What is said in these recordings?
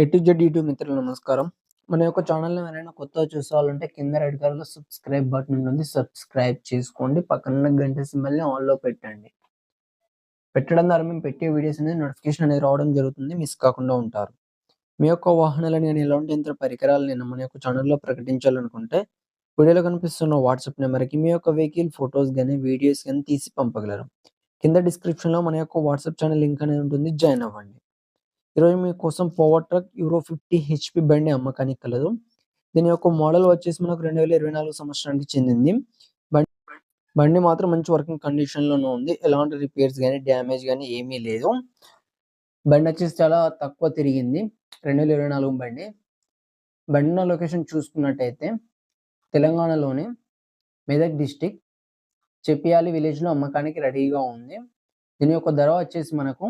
ఏ Z YouTube మిత్రులు నమస్కారం. మన యొక్క ఛానల్ని ఎవరైనా కొత్తగా చూసుకోవాలంటే కింద రెడ్ కలర్లో సబ్స్క్రైబ్ బటన్ ఉంది సబ్స్క్రైబ్ చేసుకోండి. పక్కన గంట సింబల్ని ఆన్లో పెట్టండి. పెట్టడం ద్వారా మేము పెట్టే వీడియోస్ అనేది నోటిఫికేషన్ అనేది రావడం జరుగుతుంది. మిస్ కాకుండా ఉంటారు. మీ యొక్క వాహనాలను నేను ఎలాంటి యంత్ర పరికరాలు నేను మన యొక్క ఛానల్లో ప్రకటించాలనుకుంటే వీడియోలో కనిపిస్తున్న వాట్సాప్ నెంబర్కి మీ యొక్క వెహికల్ ఫొటోస్ కానీ వీడియోస్ కానీ తీసి పంపగలరు. కింద డిస్క్రిప్షన్లో మన యొక్క వాట్సాప్ ఛానల్ లింక్ అనేది ఉంటుంది. జాయిన్ అవ్వండి. ఈరోజు మీకోసం power truck euro fifty HP బండి అమ్మకానికి కలదు. దీని యొక్క మోడల్ వచ్చేసి మనకు రెండు వేల ఇరవై నాలుగు సంవత్సరానికి చెందింది. బండి బండి మాత్రం మంచి వర్కింగ్ కండిషన్లోనే ఉంది. ఎలాంటి రిపేర్స్ కానీ డ్యామేజ్ కానీ ఏమీ లేదు. బండి వచ్చేసి చాలా తక్కువ తిరిగింది. రెండు వేల ఇరవై నాలుగు బండి. బండి లొకేషన్ చూసుకున్నట్టయితే తెలంగాణలోని మెదక్ డిస్టిక్ చెప్పియాలి విలేజ్లో అమ్మకానికి రెడీగా ఉంది. దీని యొక్క ధర వచ్చేసి మనకు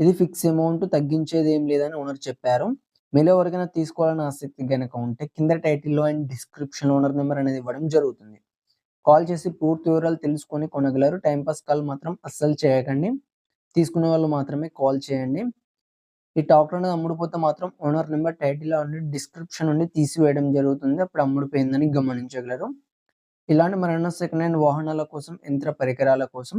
ఇది ఫిక్స్ అమౌంట్ తగ్గించేది ఏం లేదని ఓనర్ చెప్పారు. మీలో ఎవరికైనా తీసుకోవాలని ఆసక్తి కనుక ఉంటే కింద టైటిల్లో అండ్ డిస్క్రిప్షన్ ఓనర్ నెంబర్ అనేది ఇవ్వడం జరుగుతుంది. కాల్ చేసి పూర్తి వివరాలు తెలుసుకొని కొనగలరు. టైంపాస్ కాల్ మాత్రం అస్సలు చేయకండి. తీసుకునే వాళ్ళు మాత్రమే కాల్ చేయండి. ఈ టాక్టర్ అనేది అమ్ముడుపోతే మాత్రం ఓనర్ నెంబర్ టైటిల్ నుండి డిస్క్రిప్షన్ నుండి తీసివేయడం జరుగుతుంది. అప్పుడు అమ్ముడుపోయిందని గమనించగలరు. ఇలాంటి మరెన్నో సెకండ్ హ్యాండ్ వాహనాల కోసం యంత్ర పరికరాల కోసం